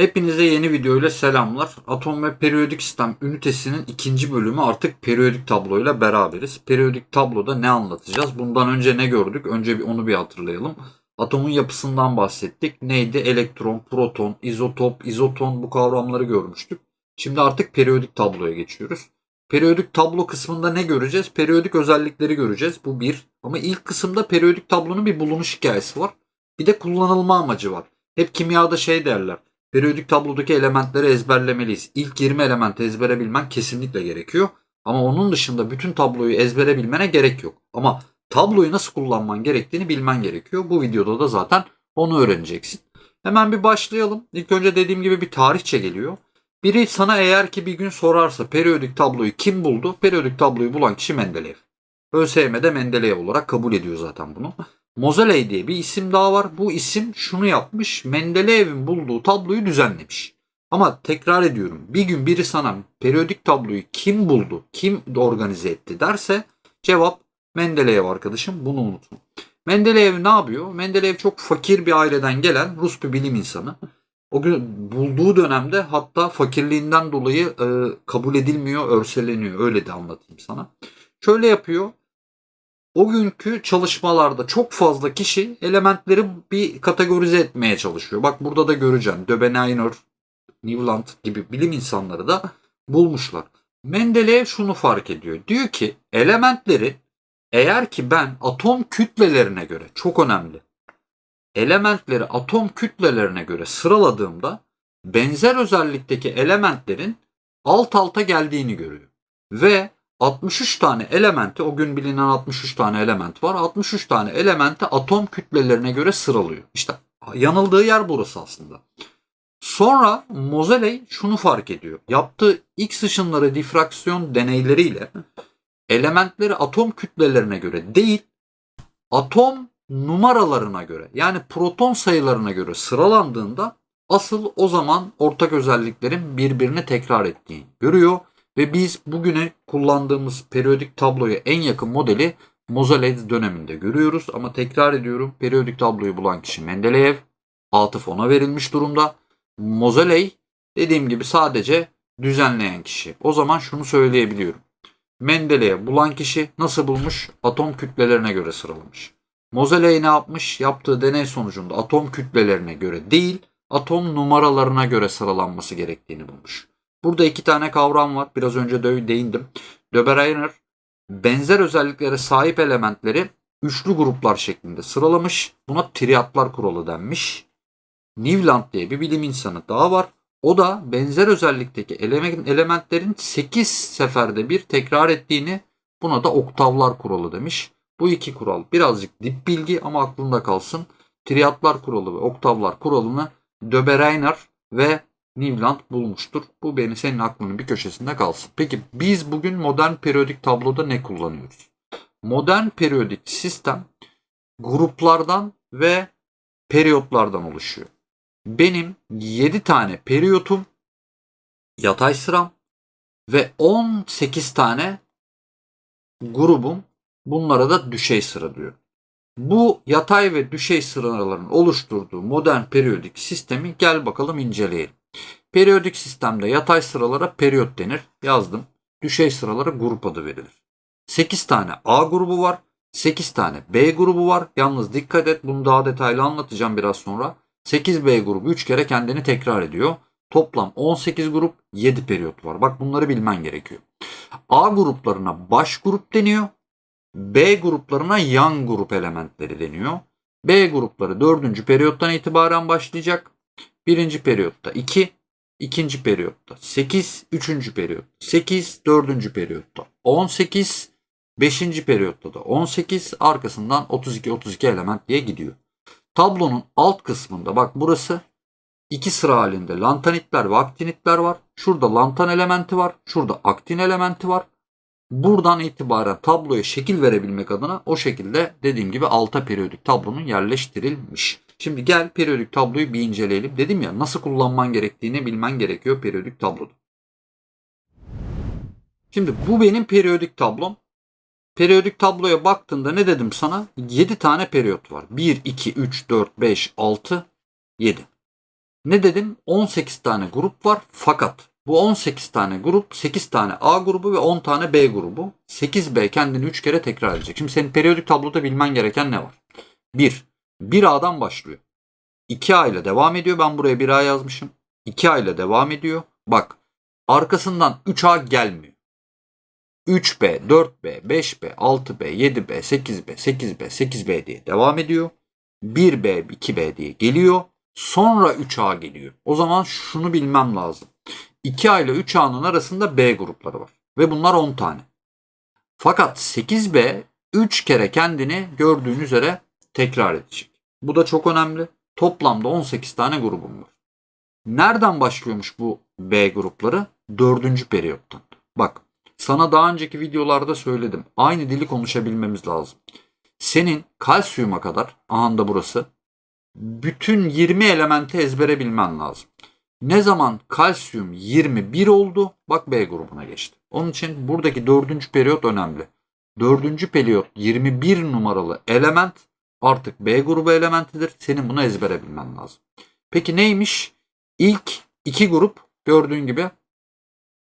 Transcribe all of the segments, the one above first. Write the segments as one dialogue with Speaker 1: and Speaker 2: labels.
Speaker 1: Hepinize yeni video ile selamlar. Atom ve periyodik sistem ünitesinin ikinci bölümü artık periyodik tabloyla beraberiz. Periyodik tabloda ne anlatacağız? Bundan önce ne gördük? Önce bir onu bir hatırlayalım. Atomun yapısından bahsettik. Neydi? Elektron, proton, izotop, izoton bu kavramları görmüştük. Şimdi artık periyodik tabloya geçiyoruz. Periyodik tablo kısmında ne göreceğiz? Periyodik özellikleri göreceğiz. Bu bir. Ama ilk kısımda periyodik tablonun bir bulunuş hikayesi var. Bir de kullanılma amacı var. Hep kimyada şey derler. Periyodik tablodaki elementleri ezberlemeliyiz. İlk 20 elementi ezbere bilmen kesinlikle gerekiyor. Ama onun dışında bütün tabloyu ezbere bilmene gerek yok. Ama tabloyu nasıl kullanman gerektiğini bilmen gerekiyor. Bu videoda da zaten onu öğreneceksin. Hemen bir başlayalım. İlk önce dediğim gibi bir tarihçe geliyor. Biri sana eğer ki bir gün sorarsa periyodik tabloyu kim buldu? Periyodik tabloyu bulan kişi Mendeleev. ÖSYM'de Mendeleev olarak kabul ediyor zaten bunu. Moseley diye bir isim daha var. Bu isim şunu yapmış. Mendeleev'in bulduğu tabloyu düzenlemiş. Ama tekrar ediyorum. Bir gün biri sana periyodik tabloyu kim buldu, kim organize etti derse cevap Mendeleev arkadaşım. Bunu unutma. Mendeleev ne yapıyor? Mendeleev çok fakir bir aileden gelen Rus bir bilim insanı. O gün bulduğu dönemde hatta fakirliğinden dolayı e, kabul edilmiyor, örseleniyor. Öyle de anlatayım sana. Şöyle yapıyor. O günkü çalışmalarda çok fazla kişi elementleri bir kategorize etmeye çalışıyor. Bak burada da göreceğim. Döbenheimer, Newland gibi bilim insanları da bulmuşlar. Mendeleev şunu fark ediyor. Diyor ki elementleri eğer ki ben atom kütlelerine göre çok önemli. Elementleri atom kütlelerine göre sıraladığımda benzer özellikteki elementlerin alt alta geldiğini görüyor. Ve 63 tane elementi, o gün bilinen 63 tane element var. 63 tane elementi atom kütlelerine göre sıralıyor. İşte yanıldığı yer burası aslında. Sonra Moseley şunu fark ediyor. Yaptığı X ışınları difraksiyon deneyleriyle elementleri atom kütlelerine göre değil, atom numaralarına göre yani proton sayılarına göre sıralandığında asıl o zaman ortak özelliklerin birbirini tekrar ettiğini görüyor ve biz bugüne kullandığımız periyodik tabloya en yakın modeli Moseley döneminde görüyoruz. Ama tekrar ediyorum periyodik tabloyu bulan kişi Mendeleev. Atıf ona verilmiş durumda. Moseley dediğim gibi sadece düzenleyen kişi. O zaman şunu söyleyebiliyorum. Mendeleev bulan kişi nasıl bulmuş? Atom kütlelerine göre sıralamış. Moseley ne yapmış? Yaptığı deney sonucunda atom kütlelerine göre değil, atom numaralarına göre sıralanması gerektiğini bulmuş. Burada iki tane kavram var. Biraz önce de değindim. Döbereiner benzer özelliklere sahip elementleri üçlü gruplar şeklinde sıralamış. Buna triatlar kuralı denmiş. Newland diye bir bilim insanı daha var. O da benzer özellikteki elementlerin 8 seferde bir tekrar ettiğini buna da oktavlar kuralı demiş. Bu iki kural birazcık dip bilgi ama aklında kalsın. Triatlar kuralı ve oktavlar kuralını Döbereiner ve Newland bulmuştur. Bu beni senin aklının bir köşesinde kalsın. Peki biz bugün modern periyodik tabloda ne kullanıyoruz? Modern periyodik sistem gruplardan ve periyotlardan oluşuyor. Benim 7 tane periyotum yatay sıram ve 18 tane grubum bunlara da düşey sıra diyor. Bu yatay ve düşey sıraların oluşturduğu modern periyodik sistemi gel bakalım inceleyelim. Periyodik sistemde yatay sıralara periyot denir. Yazdım. Düşey sıralara grup adı verilir. 8 tane A grubu var. 8 tane B grubu var. Yalnız dikkat et bunu daha detaylı anlatacağım biraz sonra. 8B grubu 3 kere kendini tekrar ediyor. Toplam 18 grup 7 periyot var. Bak bunları bilmen gerekiyor. A gruplarına baş grup deniyor. B gruplarına yan grup elementleri deniyor. B grupları 4. periyottan itibaren başlayacak. Birinci periyotta 2, ikinci periyotta 8, üçüncü periyot 8, dördüncü periyotta 18, beşinci periyotta da 18, arkasından 32, 32 element diye gidiyor. Tablonun alt kısmında bak burası iki sıra halinde lantanitler ve aktinitler var. Şurada lantan elementi var. Şurada aktin elementi var. Buradan itibaren tabloya şekil verebilmek adına o şekilde dediğim gibi alta periyodik tablonun yerleştirilmiş. Şimdi gel periyodik tabloyu bir inceleyelim. Dedim ya nasıl kullanman gerektiğini bilmen gerekiyor periyodik tabloda. Şimdi bu benim periyodik tablom. Periyodik tabloya baktığında ne dedim sana? 7 tane periyot var. 1, 2, 3, 4, 5, 6, 7. Ne dedim? 18 tane grup var fakat bu 18 tane grup 8 tane A grubu ve 10 tane B grubu. 8B kendini 3 kere tekrar edecek. Şimdi senin periyodik tabloda bilmen gereken ne var? 1. 1A'dan başlıyor. 2A ile devam ediyor. Ben buraya 1A yazmışım. 2A ile devam ediyor. Bak arkasından 3A gelmiyor. 3B, 4B, 5B, 6B, 7B, 8B, 8B, 8B diye devam ediyor. 1B, 2B diye geliyor. Sonra 3A geliyor. O zaman şunu bilmem lazım. 2A ile 3A'nın arasında B grupları var. Ve bunlar 10 tane. Fakat 8B 3 kere kendini gördüğün üzere tekrar edecek. Bu da çok önemli. Toplamda 18 tane grubum var. Nereden başlıyormuş bu B grupları? Dördüncü periyottan. Bak sana daha önceki videolarda söyledim. Aynı dili konuşabilmemiz lazım. Senin kalsiyuma kadar, aha da burası, bütün 20 elementi ezbere bilmen lazım. Ne zaman kalsiyum 21 oldu, bak B grubuna geçti. Onun için buradaki dördüncü periyot önemli. Dördüncü periyot 21 numaralı element artık B grubu elementidir. Senin bunu ezbere bilmen lazım. Peki neymiş? İlk iki grup gördüğün gibi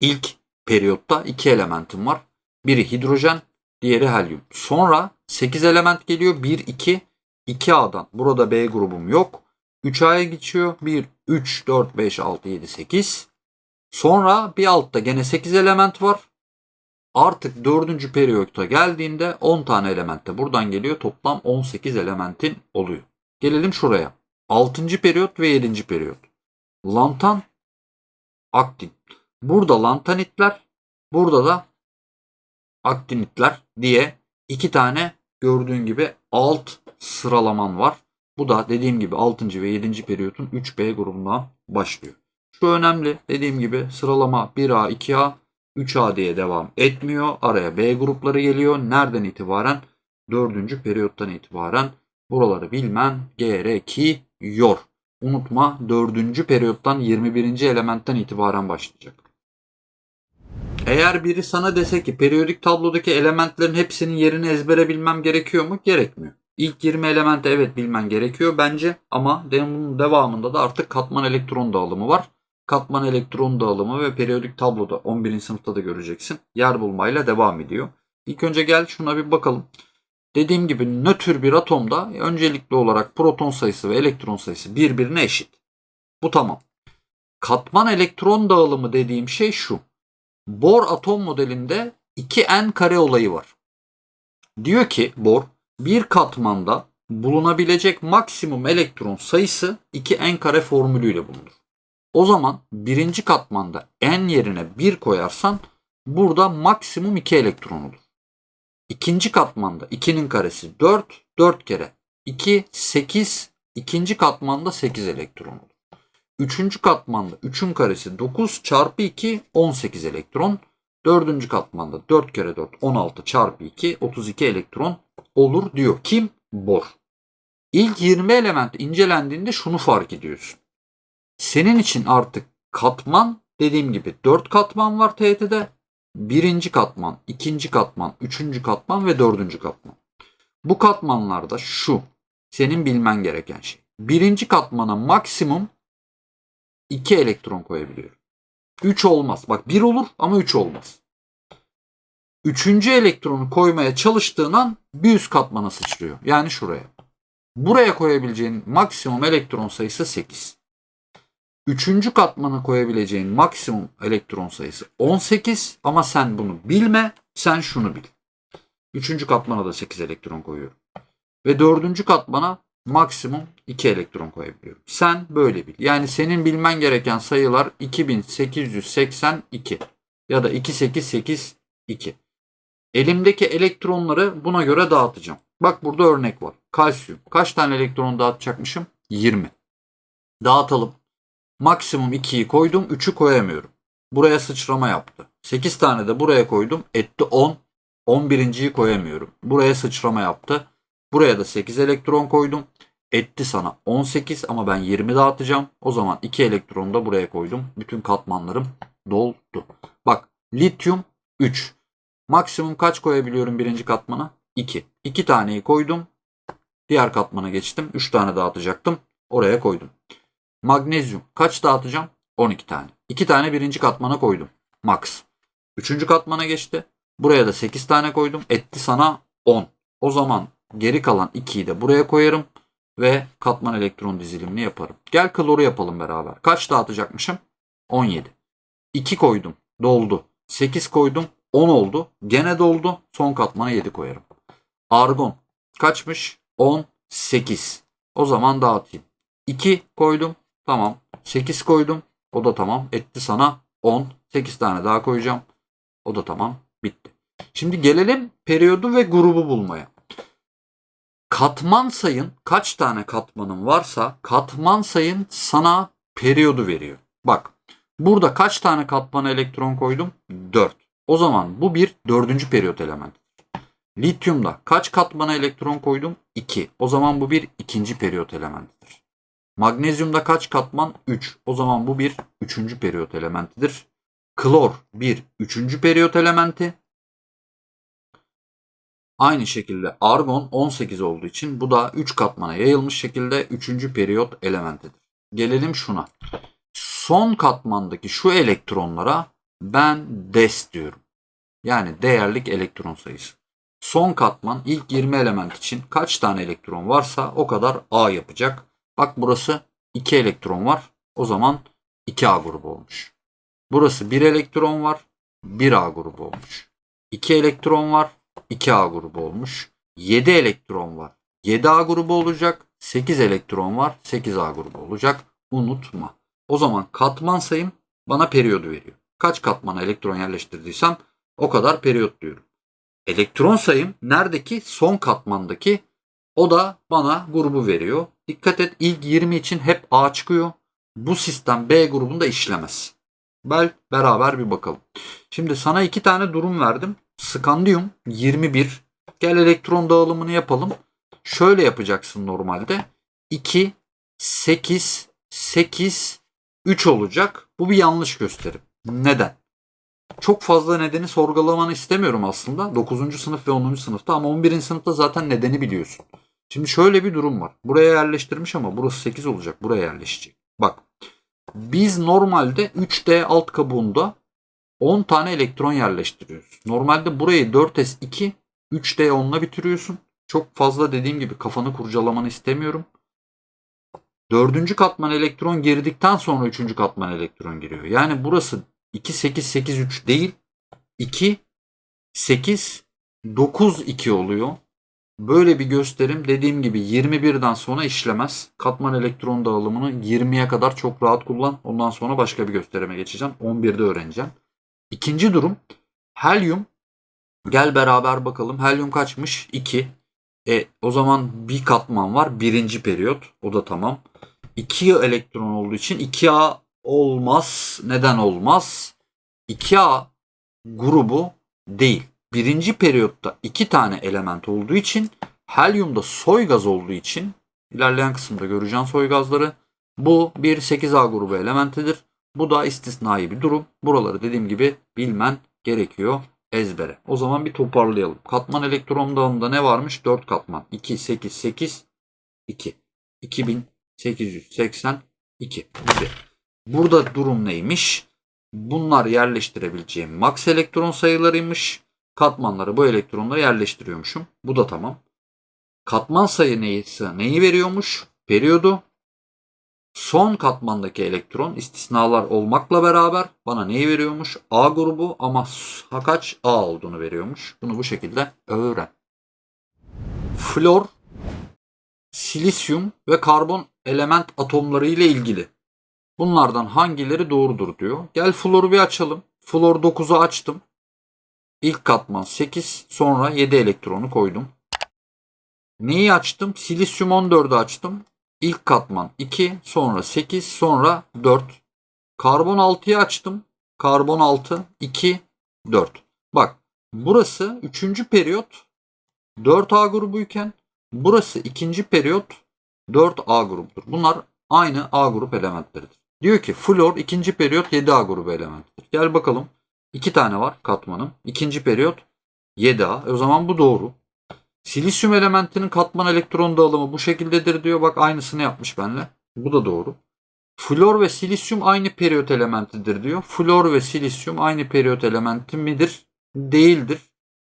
Speaker 1: ilk periyotta iki elementim var. Biri hidrojen, diğeri helyum. Sonra 8 element geliyor. 1, 2, 2A'dan. Burada B grubum yok. 3A'ya geçiyor. 1, 3, 4, 5, 6, 7, 8. Sonra bir altta gene 8 element var. Artık dördüncü periyotta geldiğinde 10 tane element de buradan geliyor. Toplam 18 elementin oluyor. Gelelim şuraya. 6. periyot ve 7. periyot. Lantan, aktin. Burada lantanitler, burada da aktinitler diye iki tane gördüğün gibi alt sıralaman var. Bu da dediğim gibi 6. ve 7. periyotun 3B grubuna başlıyor. Şu önemli dediğim gibi sıralama 1A, 2A, 3A diye devam etmiyor. Araya B grupları geliyor. Nereden itibaren? 4. periyottan itibaren buraları bilmen gerekiyor. Unutma 4. periyottan 21. elementten itibaren başlayacak. Eğer biri sana dese ki periyodik tablodaki elementlerin hepsinin yerini ezbere bilmem gerekiyor mu? Gerekmiyor. İlk 20 elementi evet bilmen gerekiyor bence ama bunun devamında da artık katman elektron dağılımı var. Katman elektron dağılımı ve periyodik tabloda 11. sınıfta da göreceksin. Yer bulmayla devam ediyor. İlk önce gel şuna bir bakalım. Dediğim gibi nötr bir atomda öncelikli olarak proton sayısı ve elektron sayısı birbirine eşit. Bu tamam. Katman elektron dağılımı dediğim şey şu. Bohr atom modelinde 2n kare olayı var. Diyor ki Bohr bir katmanda bulunabilecek maksimum elektron sayısı 2n kare formülüyle bulunur. O zaman birinci katmanda n yerine 1 koyarsan burada maksimum 2 elektron olur. İkinci katmanda 2'nin karesi 4, 4 kere 2, 8, ikinci katmanda 8 elektron olur. Üçüncü katmanda 3'ün karesi 9 çarpı 2 18 elektron. Dördüncü katmanda 4 kere 4 16 çarpı 2 32 elektron olur diyor. Kim? Bohr. İlk 20 element incelendiğinde şunu fark ediyorsun. Senin için artık katman dediğim gibi 4 katman var TET'de. Birinci katman, ikinci katman, üçüncü katman ve dördüncü katman. Bu katmanlarda şu senin bilmen gereken şey. Birinci katmana maksimum 2 elektron koyabiliyorum. 3 olmaz. Bak 1 olur ama 3 olmaz. Üçüncü elektronu koymaya çalıştığın an bir üst katmana sıçrıyor. Yani şuraya. Buraya koyabileceğin maksimum elektron sayısı 8. Üçüncü katmana koyabileceğin maksimum elektron sayısı 18 ama sen bunu bilme, sen şunu bil. Üçüncü katmana da 8 elektron koyuyorum. Ve dördüncü katmana maksimum 2 elektron koyabiliyorum. Sen böyle bil. Yani senin bilmen gereken sayılar 2882 ya da 2882. Elimdeki elektronları buna göre dağıtacağım. Bak burada örnek var. Kalsiyum. Kaç tane elektron dağıtacakmışım? 20. Dağıtalım. Maksimum 2'yi koydum. 3'ü koyamıyorum. Buraya sıçrama yaptı. 8 tane de buraya koydum. Etti 10. 11.yi koyamıyorum. Buraya sıçrama yaptı. Buraya da 8 elektron koydum. Etti sana 18 ama ben 20 dağıtacağım. O zaman 2 elektronu da buraya koydum. Bütün katmanlarım doldu. Bak lityum 3. Maksimum kaç koyabiliyorum birinci katmana? 2. 2 taneyi koydum. Diğer katmana geçtim. 3 tane dağıtacaktım. Oraya koydum. Magnezyum. Kaç dağıtacağım? 12 tane. 2 tane birinci katmana koydum. Max. Üçüncü katmana geçti. Buraya da 8 tane koydum. Etti sana 10. O zaman geri kalan 2'yi de buraya koyarım. Ve katman elektron dizilimini yaparım. Gel kloru yapalım beraber. Kaç dağıtacakmışım? 17. 2 koydum. Doldu. 8 koydum. 10 oldu. Gene doldu. Son katmana 7 koyarım. Argon. Kaçmış? 18. O zaman dağıtayım. 2 koydum. Tamam. 8 koydum. O da tamam. Etti sana 10. 8 tane daha koyacağım. O da tamam. Bitti. Şimdi gelelim periyodu ve grubu bulmaya. Katman sayın kaç tane katmanın varsa katman sayın sana periyodu veriyor. Bak burada kaç tane katmana elektron koydum? 4. O zaman bu bir dördüncü periyot elementi. Lityumda kaç katmana elektron koydum? 2. O zaman bu bir ikinci periyot elementidir. Magnezyumda kaç katman? 3. O zaman bu bir üçüncü periyot elementidir. Klor bir üçüncü periyot elementi. Aynı şekilde argon 18 olduğu için bu da 3 katmana yayılmış şekilde 3. periyot elementidir. Gelelim şuna. Son katmandaki şu elektronlara ben des diyorum. Yani değerlik elektron sayısı. Son katman ilk 20 element için kaç tane elektron varsa o kadar A yapacak. Bak burası 2 elektron var. O zaman 2A grubu olmuş. Burası 1 elektron var. 1A grubu olmuş. 2 elektron var. 2A grubu olmuş. 7 elektron var. 7A grubu olacak. 8 elektron var. 8A grubu olacak. Unutma. O zaman katman sayım bana periyodu veriyor. Kaç katmana elektron yerleştirdiysem o kadar periyot diyorum. Elektron sayım neredeki? Son katmandaki. O da bana grubu veriyor. Dikkat et ilk 20 için hep A çıkıyor. Bu sistem B grubunda işlemez. Bel beraber bir bakalım. Şimdi sana iki tane durum verdim. Skandiyum 21. Gel elektron dağılımını yapalım. Şöyle yapacaksın normalde. 2, 8, 8, 3 olacak. Bu bir yanlış gösterim. Neden? Çok fazla nedeni sorgulamanı istemiyorum aslında. 9. sınıf ve 10. sınıfta ama 11. sınıfta zaten nedeni biliyorsun. Şimdi şöyle bir durum var. Buraya yerleştirmiş ama burası 8 olacak. Buraya yerleşecek. Bak. Biz normalde 3D alt kabuğunda 10 tane elektron yerleştiriyoruz. Normalde burayı 4S2, 3D 10'la bitiriyorsun. Çok fazla dediğim gibi kafanı kurcalamanı istemiyorum. Dördüncü katman elektron girdikten sonra üçüncü katman elektron giriyor. Yani burası 2, 8, 8, 3 değil. 2, 8, 9, 2 oluyor. Böyle bir gösterim dediğim gibi 21'den sonra işlemez. Katman elektron dağılımını 20'ye kadar çok rahat kullan. Ondan sonra başka bir gösterime geçeceğim. 11'de öğreneceğim. İkinci durum helyum. Gel beraber bakalım. Helyum kaçmış? 2. E, o zaman bir katman var. Birinci periyot. O da tamam. 2 elektron olduğu için 2A olmaz. Neden olmaz? 2A grubu değil. Birinci periyotta iki tane element olduğu için helyumda soy gaz olduğu için ilerleyen kısımda göreceğin soy gazları bu bir 8A grubu elementidir. Bu da istisnai bir durum. Buraları dediğim gibi bilmen gerekiyor ezbere. O zaman bir toparlayalım. Katman elektron dağılımında ne varmış? 4 katman. 2, 8, 8, 2. 2882. Güzel. Burada durum neymiş? Bunlar yerleştirebileceğim max elektron sayılarıymış. Katmanlara bu elektronları yerleştiriyormuşum. Bu da tamam. Katman sayı neyse neyi veriyormuş? Periyodu. Son katmandaki elektron istisnalar olmakla beraber bana neyi veriyormuş? A grubu ama kaç A olduğunu veriyormuş. Bunu bu şekilde öğren. Flor, silisyum ve karbon element atomları ile ilgili. Bunlardan hangileri doğrudur diyor. Gel floru bir açalım. Flor 9'u açtım. İlk katman 8 sonra 7 elektronu koydum. Neyi açtım? Silisyum 14'ü açtım. İlk katman 2 sonra 8 sonra 4. Karbon 6'yı açtım. Karbon 6 2 4. Bak burası 3. periyot 4A grubuyken burası 2. periyot 4A grubudur. Bunlar aynı A grup elementleridir. Diyor ki flor 2. periyot 7A grubu elementidir. Gel bakalım. 2 tane var katmanım. İkinci periyot 7A. E o zaman bu doğru. Silisyum elementinin katman elektron dağılımı bu şekildedir diyor. Bak aynısını yapmış benimle. Bu da doğru. Flor ve silisyum aynı periyot elementidir diyor. Flor ve silisyum aynı periyot elementi midir? Değildir.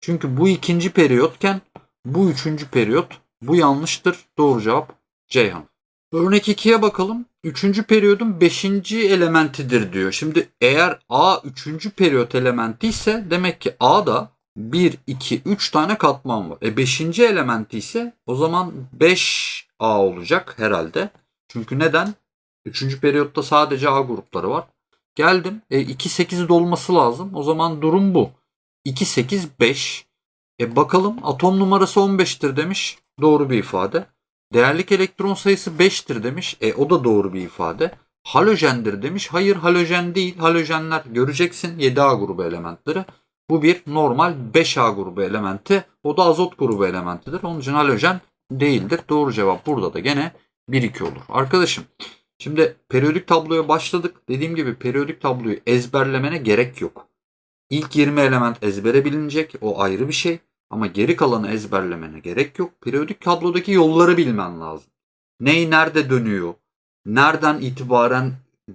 Speaker 1: Çünkü bu ikinci periyotken bu üçüncü periyot. Bu yanlıştır. Doğru cevap Ceyhan. Örnek 2'ye bakalım. Üçüncü periyodun beşinci elementidir diyor. Şimdi eğer A üçüncü periyot elementi ise demek ki A'da 1, 2, 3 tane katman var. E 5. elementi ise o zaman 5A olacak herhalde. Çünkü neden? Üçüncü periyotta sadece A grupları var. Geldim. E 2, 8 dolması lazım. O zaman durum bu. 2, 8, 5. E bakalım atom numarası 15'tir demiş. Doğru bir ifade. Değerlik elektron sayısı 5'tir demiş. E o da doğru bir ifade. Halojendir demiş. Hayır halojen değil. Halojenler göreceksin 7A grubu elementleri. Bu bir normal 5A grubu elementi. O da azot grubu elementidir. Onun için halojen değildir. Doğru cevap burada da gene 1-2 olur. Arkadaşım şimdi periyodik tabloya başladık. Dediğim gibi periyodik tabloyu ezberlemene gerek yok. İlk 20 element ezbere bilinecek. O ayrı bir şey. Ama geri kalanı ezberlemene gerek yok. Periyodik tablodaki yolları bilmen lazım. Ney nerede dönüyor? Nereden itibaren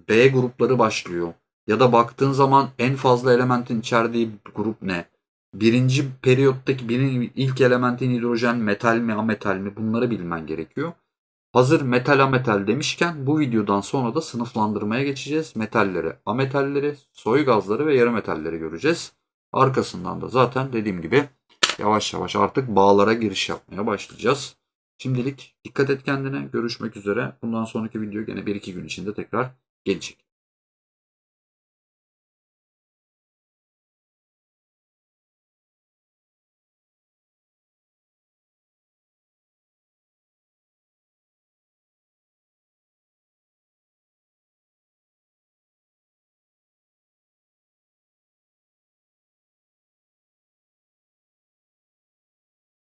Speaker 1: B grupları başlıyor? Ya da baktığın zaman en fazla elementin içerdiği grup ne? Birinci periyottaki birinci, ilk elementin hidrojen metal mi ametal mi bunları bilmen gerekiyor. Hazır metal ametal demişken bu videodan sonra da sınıflandırmaya geçeceğiz. Metalleri, ametalleri, soy gazları ve yarı metalleri göreceğiz. Arkasından da zaten dediğim gibi yavaş yavaş artık bağlara giriş yapmaya başlayacağız. Şimdilik dikkat et kendine. Görüşmek üzere. Bundan sonraki video gene 1-2 gün içinde tekrar gelecek.